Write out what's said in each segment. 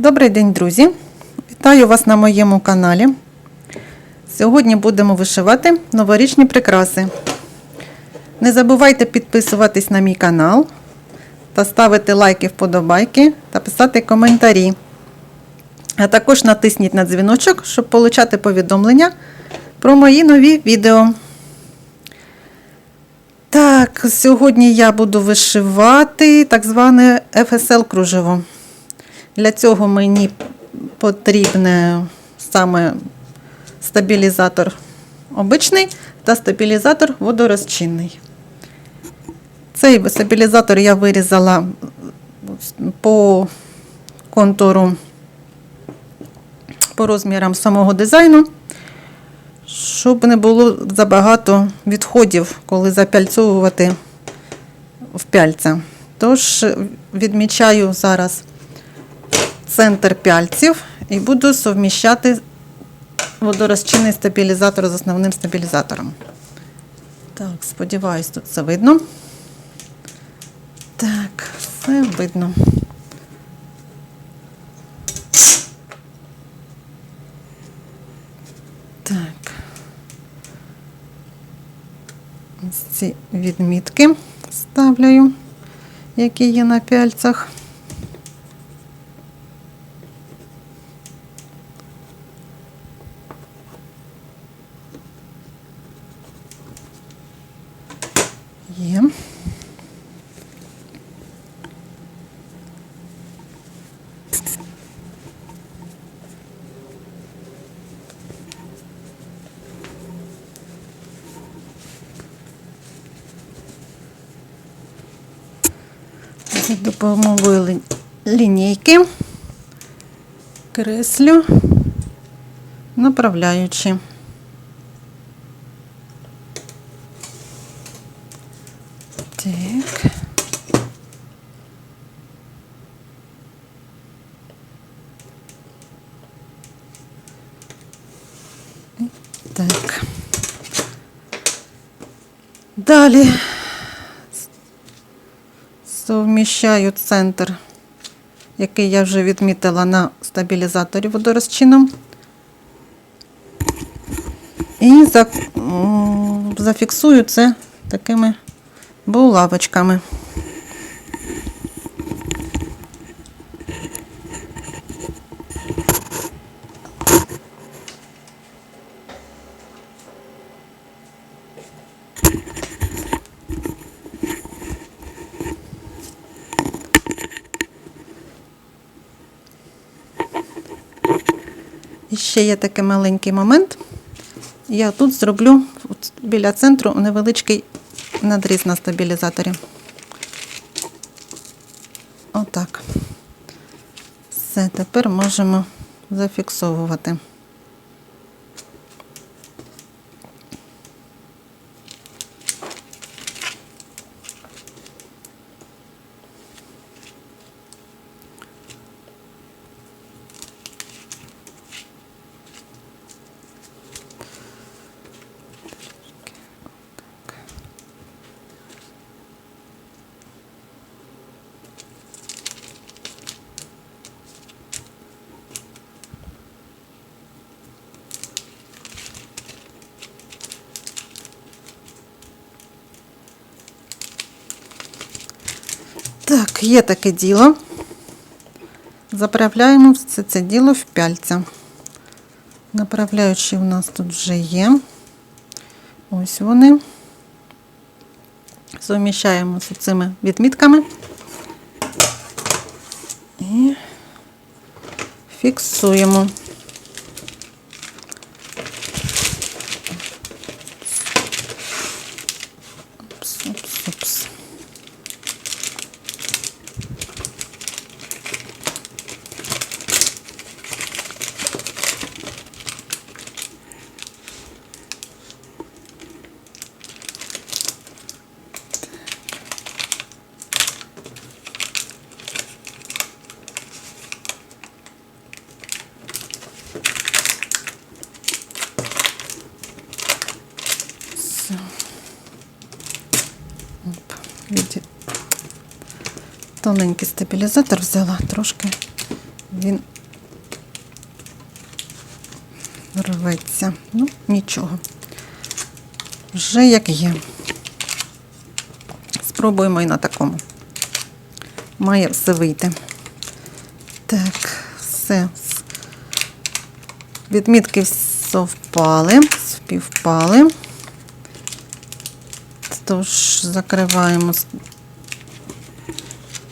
Добрий день, друзі! Вітаю вас на моєму каналі. Сьогодні будемо вишивати новорічні прикраси. Не забувайте підписуватись на мій канал та ставити лайки, вподобайки та писати коментарі. А також натисніть на дзвіночок, щоб отримати повідомлення про мої нові відео. Так, сьогодні я буду вишивати так зване FSL кружево. Для цього мені потрібне саме стабілізатор обичний та стабілізатор водорозчинний. Цей стабілізатор я вирізала по контуру, по розмірам самого дизайну, щоб не було забагато відходів, коли запяльцовувати в пяльця. Тож відмічаю зараз центр пяльців і буду совміщати водорозчинний стабілізатор з основним стабілізатором. Так, сподіваюсь, тут все видно. Так, все видно. Так. Ось ці відмітки ставляю, які є на пяльцях. Є. За лінійки креслю, направляючи. Так. Так. Далі совміщаю центр, який я вже відмітила на стабілізаторі водорозчином. І зафіксую це такими булавочками. І ще є такий маленький момент. Я тут зроблю біля центру невеличкий надріз на стабілізаторі. Отак. Все, тепер можемо зафіксовувати. Є таке діло. Заправляємо все це діло в пяльця. Направляючі в нас тут вже є. Ось вони. Суміщаємо з цими відмітками і фіксуємо. Тоненький стабілізатор взяла, трошки він рветься. Ну, нічого. Вже як є. Спробуємо і на такому. Має все вийти. Так, все. Відмітки совпали, співпали. Тож закриваємо,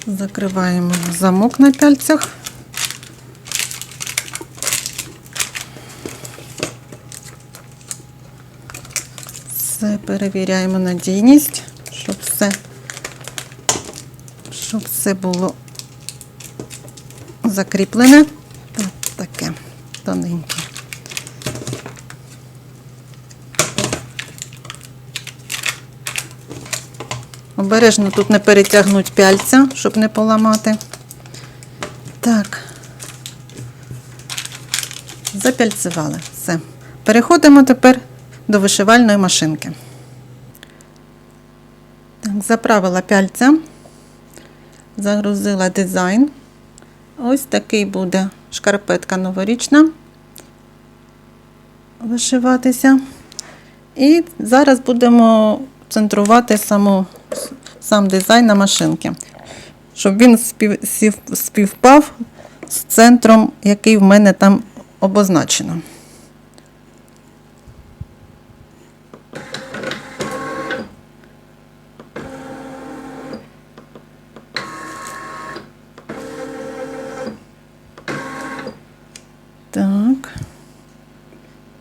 закриваємо замок на пяльцях. Все перевіряємо надійність, щоб все, щоб все було закріплене. Так, таке тоненьке. Обережно тут не перетягнуть пяльця, щоб не поламати. Так. Запяльцювали. Все. Переходимо тепер до вишивальної машинки. Так, заправила пяльця, загрузила дизайн. Ось такий буде шкарпетка новорічна вишиватися. І зараз будемо центрувати саму, сам дизайн на машинки, щоб він спів, співпав з центром, який в мене там обозначено. Так,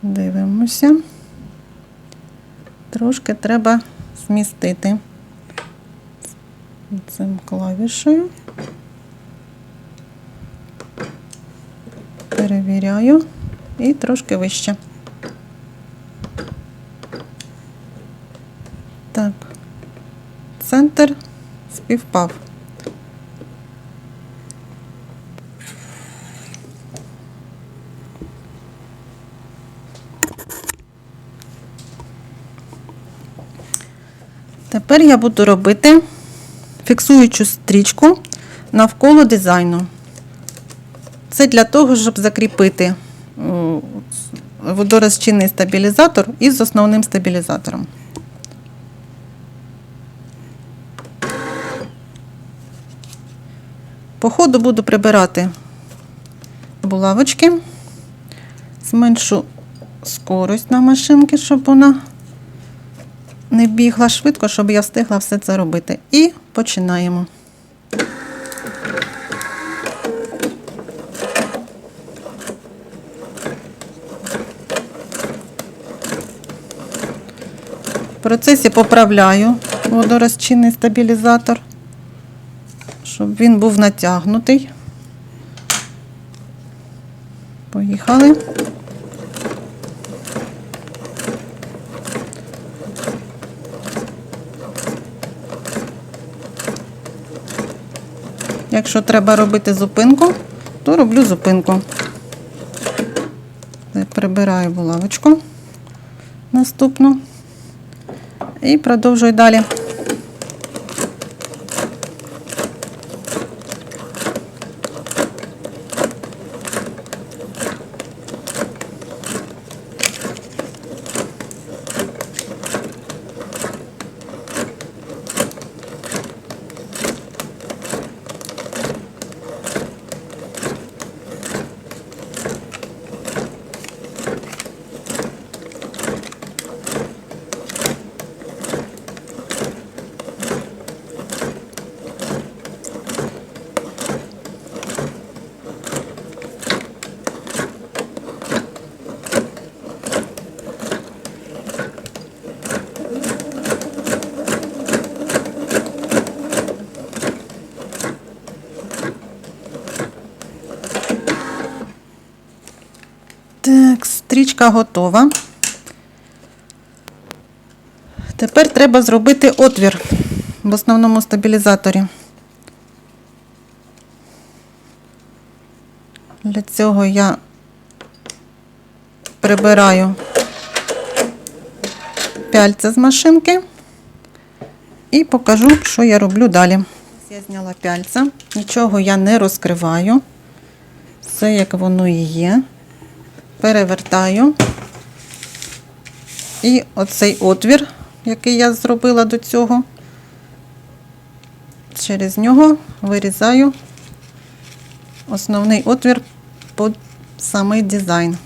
дивимося. Трошки треба змістити цим клавішею. Перевіряю і трошки вище. Так, центр співпав. Тепер я буду робити фіксуючу стрічку навколо дизайну. Це для того, щоб закріпити водорозчинний стабілізатор із основним стабілізатором. По ходу буду прибирати булавочки, зменшу скорость на машинки, щоб вона не бігла швидко, щоб я встигла все це робити. І починаємо. В процесі поправляю водорозчинний стабілізатор, щоб він був натягнутий. Поїхали. Якщо треба робити зупинку, то роблю зупинку. Прибираю булавочку наступну і продовжую далі. Так, готова. Тепер треба зробити отвір в основному стабілізаторі. Для цього я прибираю пяльця з машинки і покажу, що я роблю далі. Я зняла пяльця, нічого я не розкриваю. Все як воно і є. Перевертаю. І оцей отвір, який я зробила до цього, через нього вирізаю основний отвір під самий дизайн.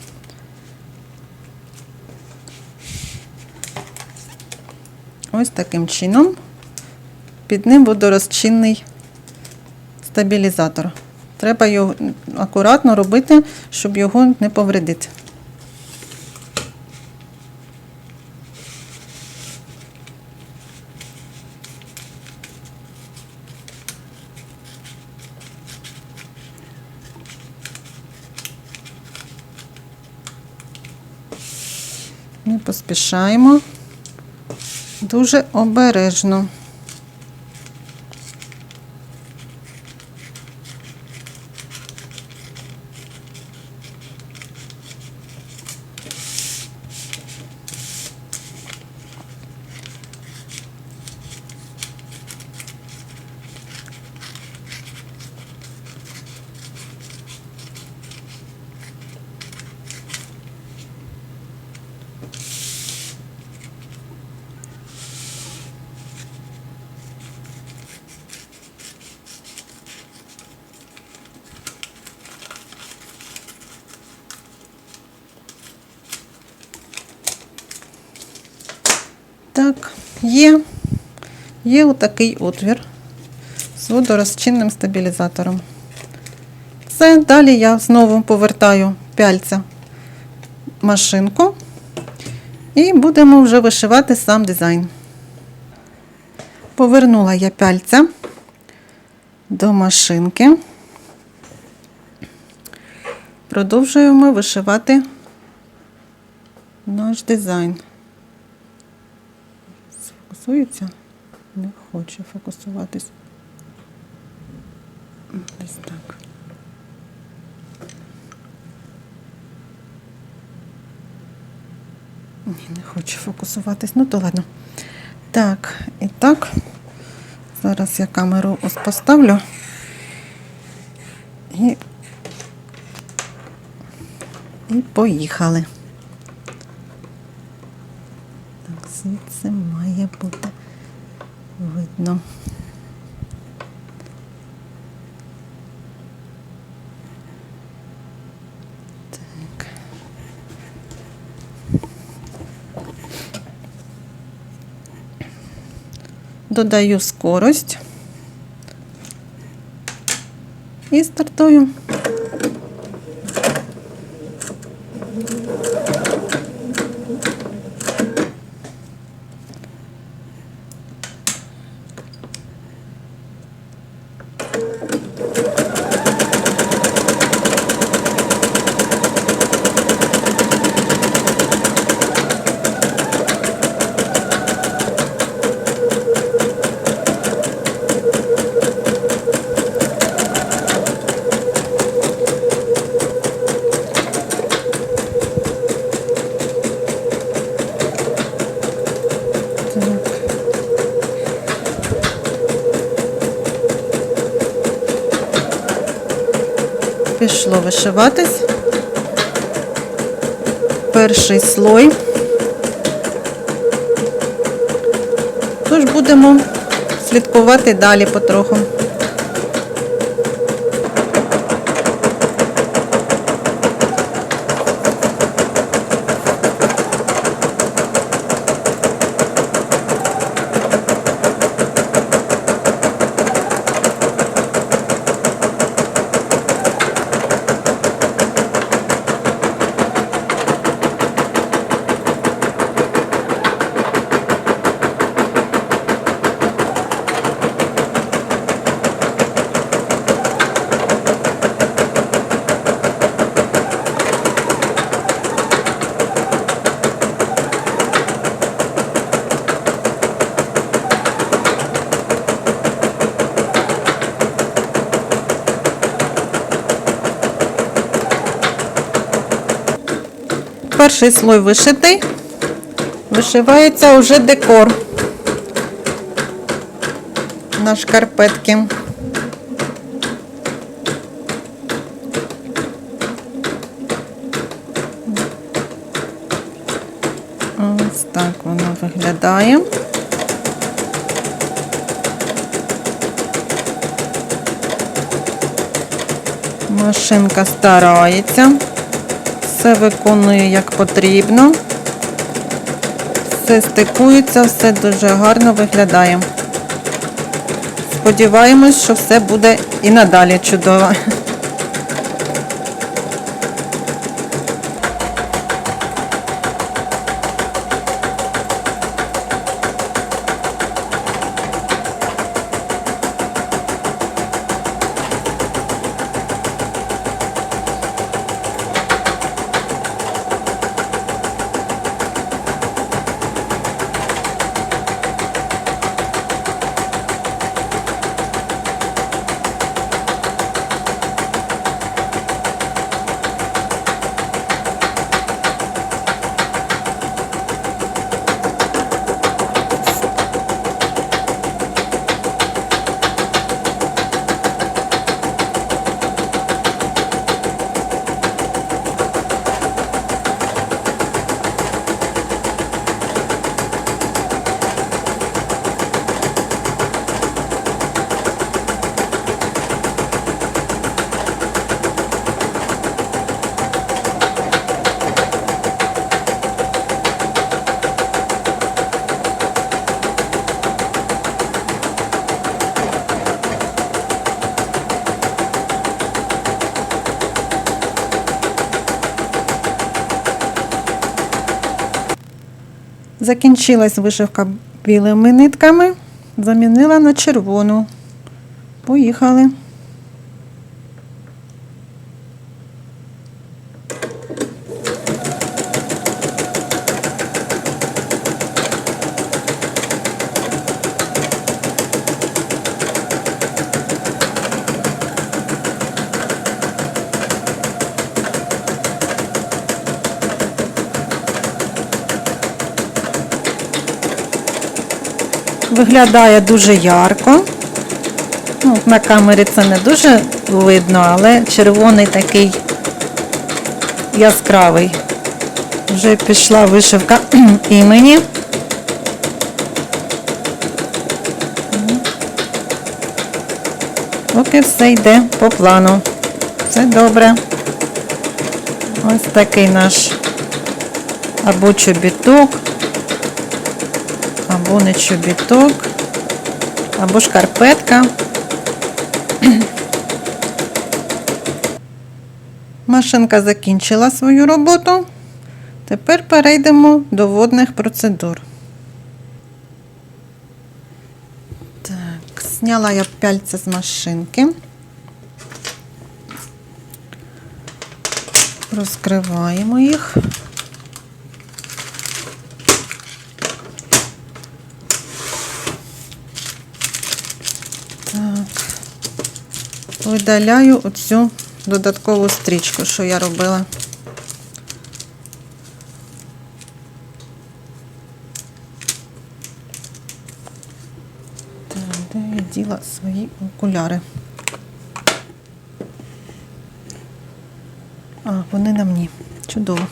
Ось таким чином. Під ним водорозчинний стабілізатор. Треба його акуратно робити, щоб його не повредити. Не поспішаємо. Дуже обережно. Так, є, є отакий отвір з водорозчинним стабілізатором. Все, далі я знову повертаю пяльця машинку і будемо вже вишивати сам дизайн. Повернула я пяльця до машинки. Продовжуємо вишивати наш дизайн. Фокусується? Не хоче фокусуватись. Ось так. Ні, не хоче фокусуватись. Ну то ладно. Так, і так. Зараз я камеру ось поставлю. І, і поїхали. Так, звідси має бути видно. Додаю скорость і стартую. Пішло вишиватись. Перший слой. Тож будемо слідкувати далі потроху. перший слой вишитий, вишивається вже декор на шкарпетки. Ось так воно виглядає. Машинка старається все виконує як потрібно. Все стикується, все дуже гарно виглядає. Сподіваємось, що все буде і надалі чудово. Закінчилась вишивка білими нитками, замінила на червону. Поїхали. Виглядає дуже ярко. Ну, на камері це не дуже видно, але червоний такий яскравий. Вже пішла вишивка імені. Поки все йде по плану. Все добре. Ось такий наш або чобіток, або чобіток, або шкарпетка. Машинка закінчила свою роботу. Тепер перейдемо до водних процедур. Так, зняла я пяльця з машинки. Розкриваємо їх. Видаляю оцю додаткову стрічку, що я робила. Де я діла свої окуляри? А, вони на мені. Чудово.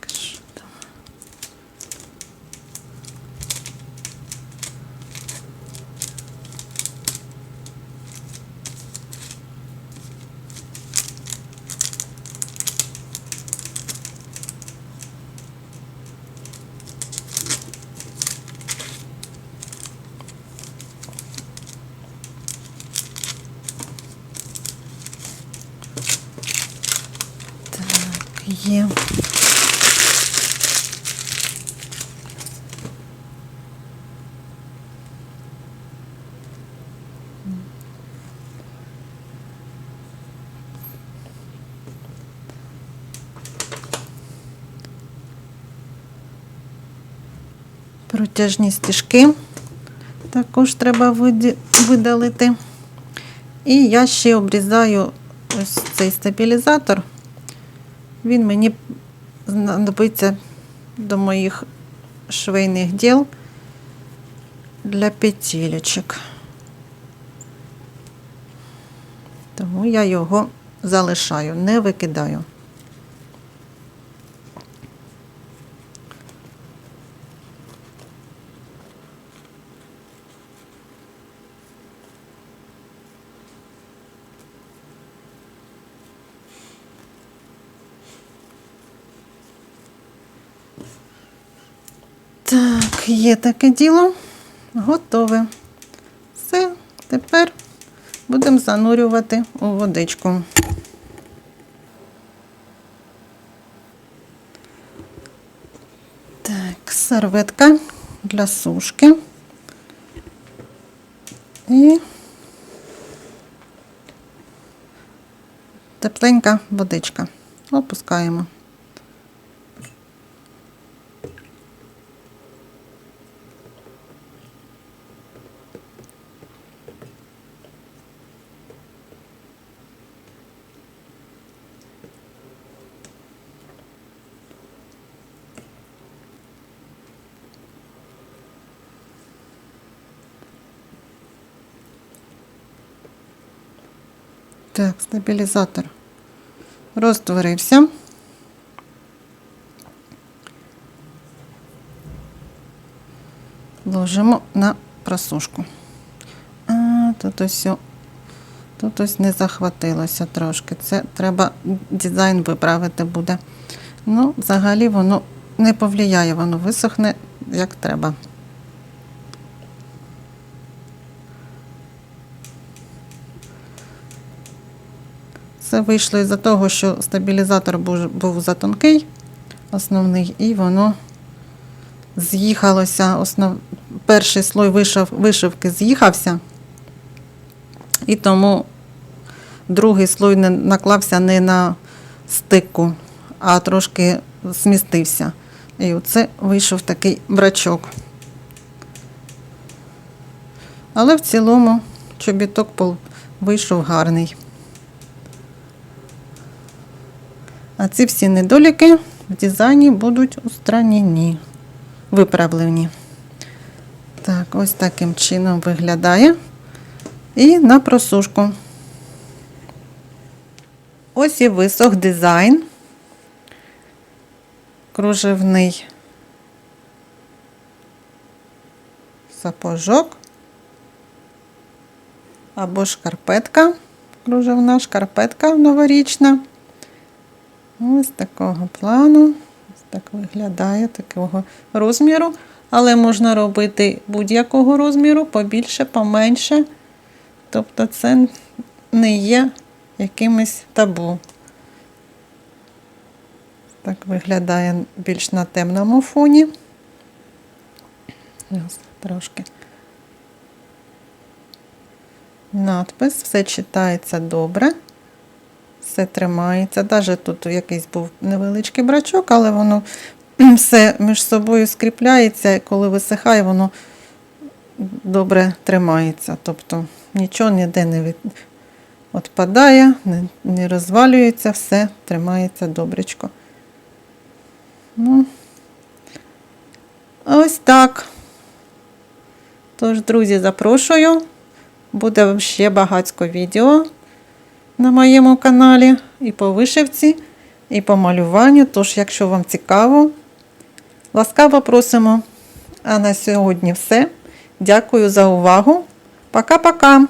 Так, що там? Так, є. Протяжні стежки також треба видалити. І я ще обрізаю ось цей стабілізатор. Він мені знадобиться до моїх швейних діл для петелечок. Тому я його залишаю, не викидаю. Є таке діло. Готове. Все, тепер будемо занурювати у водичку. Так, серветка для сушки. І тепленька водичка. Опускаємо. Так, стабілізатор розтворився. Ложимо на просушку. А, тут ось, тут ось не захватилося трошки. Це треба дизайн виправити буде. Ну, взагалі воно не повлияє, воно висохне як треба. Це вийшло із-за того, що стабілізатор був, затонкий, основний, і воно з'їхалося. Основ... Перший слой вишив... вишивки з'їхався, і тому другий слой не наклався не на стику, а трошки змістився. І оце вийшов такий брачок. Але в цілому чобіток вийшов гарний. А ці всі недоліки в дизайні будуть устранені, виправлені. Так, ось таким чином виглядає. І на просушку. Ось і висох дизайн. Кружевний сапожок. Або шкарпетка, кружевна шкарпетка новорічна. Ось такого плану. Ось так виглядає такого розміру. Але можна робити будь-якого розміру, побільше, поменше. Тобто це не є якимось табу. Так виглядає більш на темному фоні. Трошки. Надпис, все читається добре все тримається. Навіть тут якийсь був невеличкий брачок, але воно все між собою скріпляється, і коли висихає, воно добре тримається. Тобто нічого ніде не від... відпадає, не розвалюється, все тримається добречко. Ну, ось так. Тож, друзі, запрошую. Буде ще багатько відео на моєму каналі і по вишивці, і по малюванню. Тож, якщо вам цікаво, ласкаво просимо. А на сьогодні все. Дякую за увагу. Пока-пока!